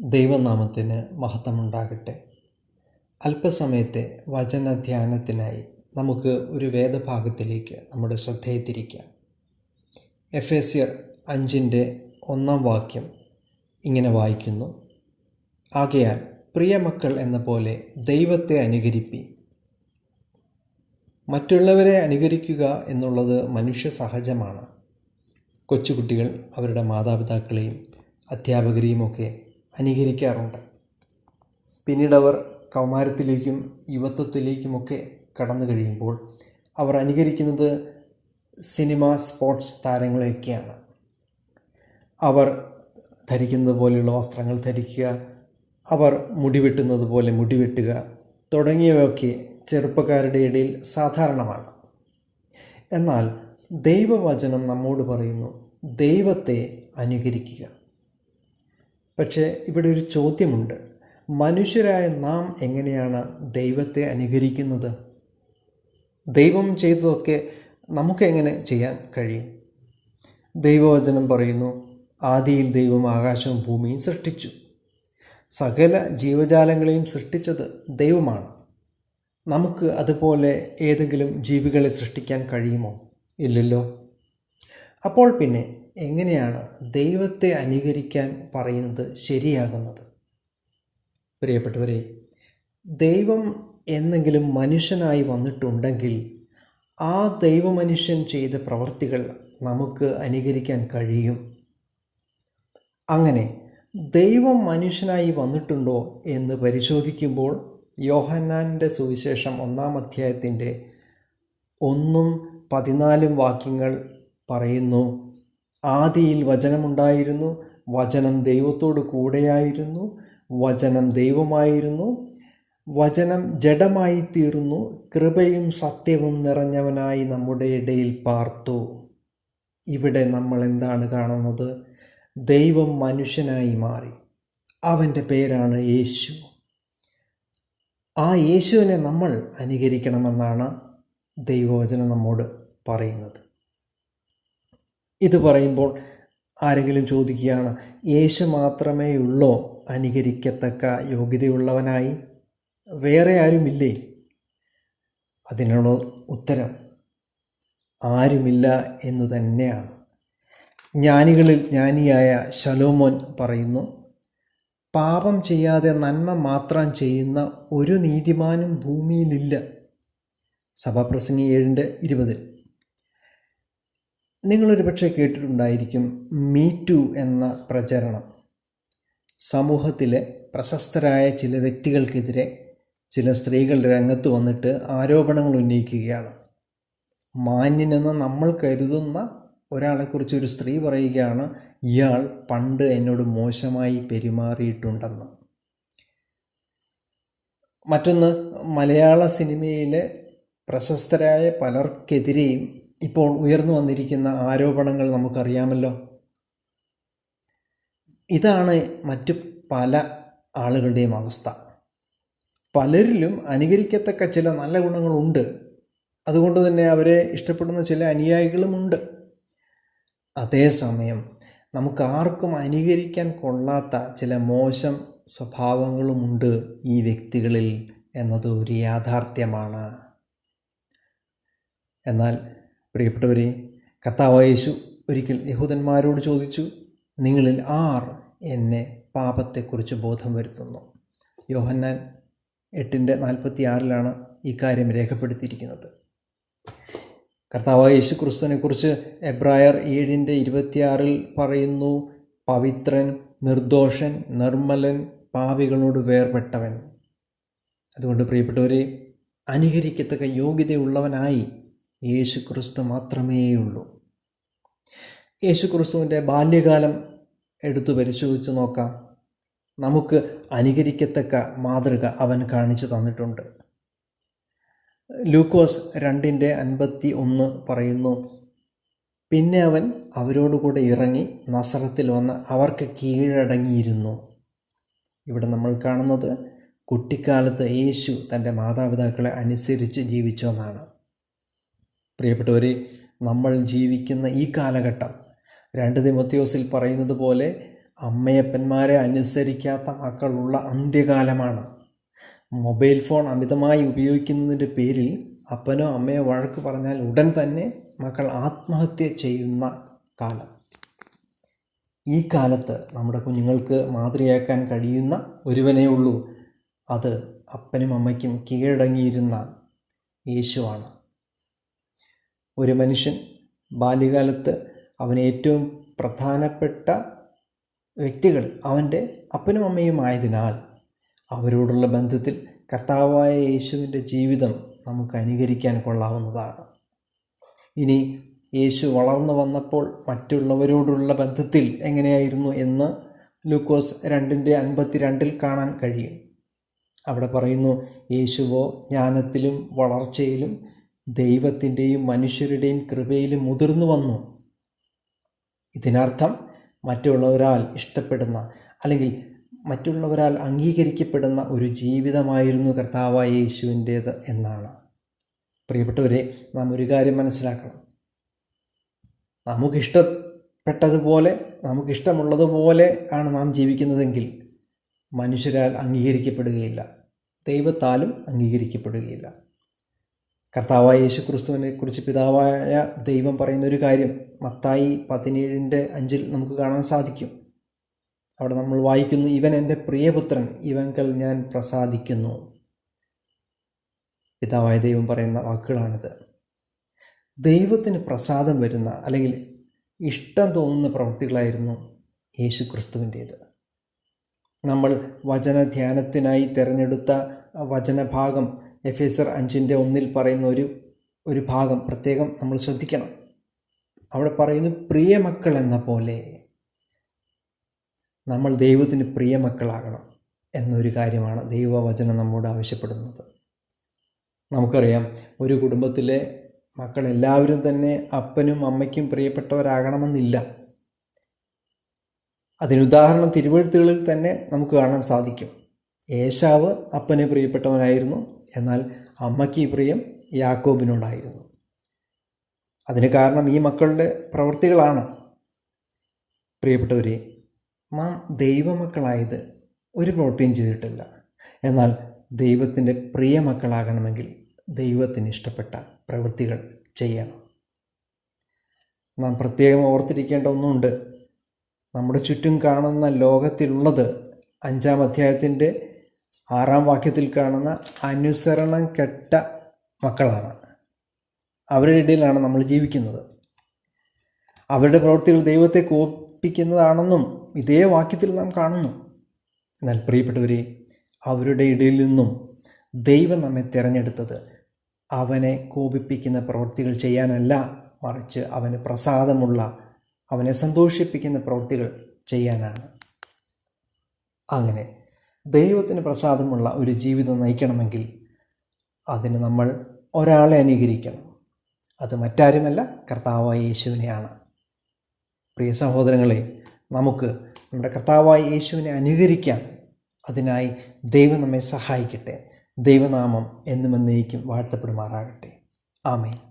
ദൈവനാമത്തിന് മഹത്വമുണ്ടാകട്ടെ. അല്പസമയത്തെ വചനധ്യാനത്തിനായി നമുക്ക് ഒരു വേദഭാഗത്തിലേക്ക് നമ്മുടെ ശ്രദ്ധയെ തിരിക്കാം എഫ് എസ് യർ അഞ്ചിന്റെ ഒന്നാം വാക്യം ഇങ്ങനെ വായിക്കുന്നു. ആകയാൽ പ്രിയമക്കൾ എന്ന പോലെ ദൈവത്തെ അനുകരിപ്പി. മറ്റുള്ളവരെ അനുകരിക്കുക എന്നുള്ളത് മനുഷ്യ സഹജമാണ്. കൊച്ചുകുട്ടികൾ അവരുടെ മാതാപിതാക്കളെയും അധ്യാപകരെയുമൊക്കെ അനുകരിക്കാറുണ്ട്. പിന്നീട് അവർ കൗമാരത്തിലേക്കും യുവത്വത്തിലേക്കുമൊക്കെ കടന്നു കഴിയുമ്പോൾ അവർ അനുകരിക്കുന്നത് സിനിമ സ്പോർട്സ് താരങ്ങളെയൊക്കെയാണ്. അവർ ധരിക്കുന്നത് പോലെയുള്ള വസ്ത്രങ്ങൾ ധരിക്കുക അവർ മുടിവെട്ടുന്നത് പോലെ മുടിവെട്ടുക തുടങ്ങിയവയൊക്കെ ചെറുപ്പക്കാരുടെ ഇടയിൽ സാധാരണമാണ്. എന്നാൽ ദൈവവചനം നമ്മോട് പറയുന്നു ദൈവത്തെ അനുകരിക്കുക. പക്ഷേ ഇവിടെ ഒരു ചോദ്യമുണ്ട്. മനുഷ്യരായ നാം എങ്ങനെയാണ് ദൈവത്തെ അനുകരിക്കുന്നത്? ദൈവം ചെയ്തതൊക്കെ നമുക്കെങ്ങനെ ചെയ്യാൻ കഴിയും? ദൈവവചനം പറയുന്നു ആദിയിൽ ദൈവം ആകാശവും ഭൂമിയും സൃഷ്ടിച്ചു. സകല ജീവജാലങ്ങളെയും സൃഷ്ടിച്ചത് ദൈവമാണ്. നമുക്ക് അതുപോലെ ഏതെങ്കിലും ജീവികളെ സൃഷ്ടിക്കാൻ കഴിയുമോ? ഇല്ലല്ലോ. അപ്പോൾ പിന്നെ എങ്ങനെയാണ് ദൈവത്തെ അനുകരിക്കാൻ പറയുന്നത് ശരിയാകുന്നത്? പ്രിയപ്പെട്ടവരെ ദൈവം എന്നെങ്കിലും മനുഷ്യനായി വന്നിട്ടുണ്ടെങ്കിൽ ആ ദൈവമനുഷ്യൻ ചെയ്ത പ്രവർത്തികൾ നമുക്ക് അനുകരിക്കാൻ കഴിയും. അങ്ങനെ ദൈവം മനുഷ്യനായി വന്നിട്ടുണ്ടോ എന്ന് പരിശോധിക്കുമ്പോൾ യോഹന്നാന്റെ സുവിശേഷം ഒന്നാം അധ്യായത്തിന്റെ ഒന്നും പതിനാലും വാക്യങ്ങൾ പറയുന്നു. ആദിയിൽ വചനമുണ്ടായിരുന്നു. വചനം ദൈവത്തോട് കൂടെയായിരുന്നു. വചനം ദൈവമായിരുന്നു. വചനം ജഡമായി തീർന്നു. കൃപയും സത്യവും നിറഞ്ഞവനായി നമ്മുടെ ഇടയിൽ പാർത്തു. ഇവിടെ നമ്മൾ എന്താണ് കാണുന്നത്? ദൈവം മനുഷ്യനായി മാറി. അവന്റെ പേരാണ് യേശു. ആ യേശുവിനെ നമ്മൾ അനുകരിക്കണമെന്നാണ് ദൈവവചനം നമ്മോട് പറയുന്നത്. ഇത് പറയുമ്പോൾ ആരെങ്കിലും ചോദിക്കുകയാണ് യേശു മാത്രമേ ഉള്ളോ അനുകരിക്കത്തക്ക യോഗ്യതയുള്ളവനായി? വേറെ ആരുമില്ലേ? അതിനുള്ള ഉത്തരം ആരുമില്ല എന്നു തന്നെയാണ്. ജ്ഞാനികളിൽ ജ്ഞാനിയായ ശലോമോൻ പറയുന്നു പാപം ചെയ്യാതെ നന്മ മാത്രം ചെയ്യുന്ന ഒരു നീതിമാനും ഭൂമിയിലില്ല. സഭാപ്രസംഗി ഏഴിന്റെ ഇരുപതിൽ. നിങ്ങളൊരു പക്ഷേ കേട്ടിട്ടുണ്ടായിരിക്കും മീ ടു എന്ന പ്രചരണം. സമൂഹത്തിലെ പ്രശസ്തരായ ചില വ്യക്തികൾക്കെതിരെ ചില സ്ത്രീകൾ രംഗത്ത് വന്നിട്ട് ആരോപണങ്ങൾ ഉന്നയിക്കുകയാണ്. മാന്യനെന്ന് നമ്മൾ കരുതുന്ന ഒരാളെക്കുറിച്ച് ഒരു സ്ത്രീ പറയുകയാണ് ഇയാൾ പണ്ട് എന്നോട് മോശമായി പെരുമാറിയിട്ടുണ്ടെന്ന്. മറ്റൊന്ന് മലയാള സിനിമയിലെ പ്രശസ്തരായ പലർക്കെതിരെയും ഇപ്പോൾ ഉയർന്നു വന്നിരിക്കുന്ന ആരോപണങ്ങൾ നമുക്കറിയാമല്ലോ. ഇതാണ് മറ്റു പല ആളുകളുടെയും അവസ്ഥ. പലരിലും അനുകരിക്കത്തക്ക ചില നല്ല ഗുണങ്ങളുണ്ട്. അതുകൊണ്ട് തന്നെ അവരെ ഇഷ്ടപ്പെടുന്ന ചില അനുയായികളുമുണ്ട്. അതേസമയം നമുക്ക് ആർക്കും അനുകരിക്കാൻ കൊള്ളാത്ത ചില മോശം സ്വഭാവങ്ങളുമുണ്ട് ഈ വ്യക്തികളിൽ എന്നത് ഒരു യാഥാർത്ഥ്യമാണ്. എന്നാൽ പ്രിയപ്പെട്ടവരെ കർത്താവ് യേശു ഒരിക്കൽ യഹൂദന്മാരോട് ചോദിച്ചു നിങ്ങളിൽ ആർ എന്നെ പാപത്തെക്കുറിച്ച് ബോധം വരുത്തുന്നു? യോഹന്നാൻ എട്ടിന്റെ നാൽപ്പത്തി ആറിലാണ് ഈ കാര്യം രേഖപ്പെടുത്തിയിരിക്കുന്നത്. കർത്താവ് യേശു ക്രിസ്തുവിനെക്കുറിച്ച് എബ്രായർ ഏഴിന്റെ ഇരുപത്തിയാറിൽ പറയുന്നു പവിത്രൻ നിർദോഷൻ നിർമ്മലൻ പാപികളോട് വേർപെട്ടവൻ. അതുകൊണ്ട് പ്രിയപ്പെട്ടവരെ അനുകരിക്കത്തക്ക യോഗ്യതയുള്ളവനായി യേശു മാത്രമേയുള്ളൂ. യേശുക്രിസ്തുവിന്റെ ബാല്യകാലം എടുത്തു പരിശോധിച്ച് നോക്കാം. നമുക്ക് അനുകരിക്കത്തക്ക മാതൃക അവൻ കാണിച്ചു തന്നിട്ടുണ്ട്. ലൂക്കോസ് രണ്ടിന്റെ അൻപത്തി ഒന്ന് പറയുന്നു പിന്നെ അവൻ അവരോടുകൂടെ ഇറങ്ങി നസറത്തിൽ വന്ന് അവർക്ക് കീഴടങ്ങിയിരുന്നു. ഇവിടെ നമ്മൾ കാണുന്നത് കുട്ടിക്കാലത്ത് യേശു തന്റെ മാതാപിതാക്കളെ അനുസരിച്ച് ജീവിച്ചു എന്നാണ്. പ്രിയപ്പെട്ടവരെ നമ്മൾ ജീവിക്കുന്ന ഈ കാലഘട്ടം രണ്ട് തിമോത്തിയോസിൽ പറയുന്നത് പോലെ അമ്മയപ്പന്മാരെ അനുസരിക്കാത്ത മക്കളുള്ള അന്ത്യകാലമാണ്. മൊബൈൽ ഫോൺ അമിതമായി ഉപയോഗിക്കുന്നതിന്റെ പേരിൽ അപ്പനോ അമ്മയോ വഴക്ക് പറഞ്ഞാൽ ഉടൻ തന്നെ മക്കൾ ആത്മഹത്യ ചെയ്യുന്ന കാലം. ഈ കാലത്ത് നമ്മുടെ കുഞ്ഞുങ്ങൾക്ക് മാതൃയാക്കാൻ കഴിയുന്ന ഒരുവനേ ഉള്ളൂ. അത് അപ്പനും അമ്മയ്ക്കും കീഴടങ്ങിയിരുന്ന യേശുവാണ്. ഒരു മനുഷ്യൻ ബാല്യകാലത്ത് അവന് ഏറ്റവും പ്രധാനപ്പെട്ട വ്യക്തികൾ അവന്റെ അപ്പനും അമ്മയും ആയതിനാൽ അവരോടുള്ള ബന്ധത്തിൽ കർത്താവായ യേശുവിന്റെ ജീവിതം നമുക്ക് അനുകരിക്കാൻ കൊള്ളാവുന്നതാണ്. ഇനി യേശു വളർന്നു വന്നപ്പോൾ മറ്റുള്ളവരോടുള്ള ബന്ധത്തിൽ എങ്ങനെയായിരുന്നു എന്ന് ലൂക്കോസ് രണ്ടിന്റെ അൻപത്തിരണ്ടിൽ കാണാൻ കഴിയും. അവിടെ പറയുന്നു യേശുവോ ജ്ഞാനത്തിലും വളർച്ചയിലും ദൈവത്തിന്റെയും മനുഷ്യരുടെയും കൃപയിൽ മുതിർന്നു വന്നു. ഇതിനർത്ഥം മറ്റുള്ളവരാൽ ഇഷ്ടപ്പെടുന്ന അല്ലെങ്കിൽ മറ്റുള്ളവരാൽ അംഗീകരിക്കപ്പെടുന്ന ഒരു ജീവിതമായിരുന്നു കർത്താവായ യേശുവിന്റേത് എന്നാണ്. പ്രിയപ്പെട്ടവരെ നാം ഒരു കാര്യം മനസ്സിലാക്കണം. നമുക്കിഷ്ടപ്പെട്ടതുപോലെ നമുക്കിഷ്ടമുള്ളതുപോലെ ആണ് നാം ജീവിക്കുന്നതെങ്കിൽ മനുഷ്യരാൽ അംഗീകരിക്കപ്പെടുകയില്ല. ദൈവത്താലും അംഗീകരിക്കപ്പെടുകയില്ല. കർത്താവായ യേശു ക്രിസ്തുവിനെ കുറിച്ച് പിതാവായ ദൈവം പറയുന്ന ഒരു കാര്യം മത്തായി പതിനേഴിന്റെ അഞ്ചിൽ നമുക്ക് കാണാൻ സാധിക്കും. അവിടെ നമ്മൾ വായിക്കുന്നു ഇവൻ എന്റെ പ്രിയപുത്രൻ ഇവങ്കൽ ഞാൻ പ്രസാദിക്കുന്നു. പിതാവായ ദൈവം പറയുന്ന വാക്കുകളാണിത്. ദൈവത്തിന് പ്രസാദം വരുന്ന അല്ലെങ്കിൽ ഇഷ്ടം തോന്നുന്ന പ്രവൃത്തികളായിരുന്നു യേശു ക്രിസ്തുവിന്റേത് നമ്മൾ വചനധ്യാനത്തിനായി തിരഞ്ഞെടുത്ത വചനഭാഗം എഫ് എസ് ആർ അഞ്ചിന്റെ ഒന്നിൽ പറയുന്ന ഒരു ഒരു ഭാഗം പ്രത്യേകം നമ്മൾ ശ്രദ്ധിക്കണം. അവിടെ പറയുന്നു പ്രിയമക്കൾ എന്ന പോലെ നമ്മൾ ദൈവത്തിന് പ്രിയമക്കളാകണം എന്നൊരു കാര്യമാണ് ദൈവവചനം നമ്മോട് ആവശ്യപ്പെടുന്നത്. നമുക്കറിയാം ഒരു കുടുംബത്തിലെ മക്കൾ എല്ലാവരും തന്നെ അപ്പനും അമ്മയ്ക്കും പ്രിയപ്പെട്ടവരാകണമെന്നില്ല. അതിനുദാഹരണം തിരുവഴുത്തുകളിൽ തന്നെ നമുക്ക് കാണാൻ സാധിക്കും. ഏശാവ് അപ്പനെ പ്രിയപ്പെട്ടവനായിരുന്നു. എന്നാൽ അമ്മയ്ക്ക് ഈ പ്രിയം യാക്കോബിനോടായിരുന്നു അതിന് കാരണം ഈ മക്കളുടെ പ്രവൃത്തികളാണ്. പ്രിയപ്പെട്ടവരെ നാം ദൈവമക്കളായത് ഒരു പ്രവൃത്തിയും ചെയ്തിട്ടില്ല. എന്നാൽ ദൈവത്തിന്റെ പ്രിയ മക്കളാകണമെങ്കിൽ ദൈവത്തിന് ഇഷ്ടപ്പെട്ട പ്രവൃത്തികൾ ചെയ്യണം. നാം പ്രത്യേകം ഓർത്തിരിക്കേണ്ട ഒന്നുണ്ട്. നമ്മുടെ ചുറ്റും കാണുന്ന ലോകത്തിലുള്ളത് അഞ്ചാം അധ്യായത്തിന്റെ ആറാം വാക്യത്തിൽ കാണുന്ന അനുസരണം കെട്ട മക്കളാണ്. അവരുടെ ഇടയിലാണ് നമ്മൾ ജീവിക്കുന്നത്. അവരുടെ പ്രവൃത്തികൾ ദൈവത്തെ കോപ്പിക്കുന്നതാണെന്നും ഇതേ വാക്യത്തിൽ നാം കാണുന്നു. എന്നാൽ പ്രിയപ്പെട്ടവരെ അവരുടെ ഇടയിൽ നിന്നും ദൈവം നമ്മെ തിരഞ്ഞെടുത്തത് അവനെ കോപിപ്പിക്കുന്ന പ്രവൃത്തികൾ ചെയ്യാനല്ല മറിച്ച് അവന് പ്രസാദമുള്ള അവനെ സന്തോഷിപ്പിക്കുന്ന പ്രവൃത്തികൾ ചെയ്യാനാണ്. അങ്ങനെ ദൈവത്തിന് പ്രസാദമുള്ള ഒരു ജീവിതം നയിക്കണമെങ്കിൽ അതിന് നമ്മൾ ഒരാളെ അനുകരിക്കണം. അത് മറ്റാരുമല്ല കർത്താവായ യേശുവിനെയാണ്. പ്രിയ സഹോദരങ്ങളെ നമുക്ക് നമ്മുടെ കർത്താവായ യേശുവിനെ അനുകരിക്കാം. അതിനായി ദൈവം നമ്മെ സഹായിക്കട്ടെ. ദൈവനാമം എന്നും എന്നേക്കും വാഴ്ത്തപ്പെടുമാറാകട്ടെ. ആമേൻ.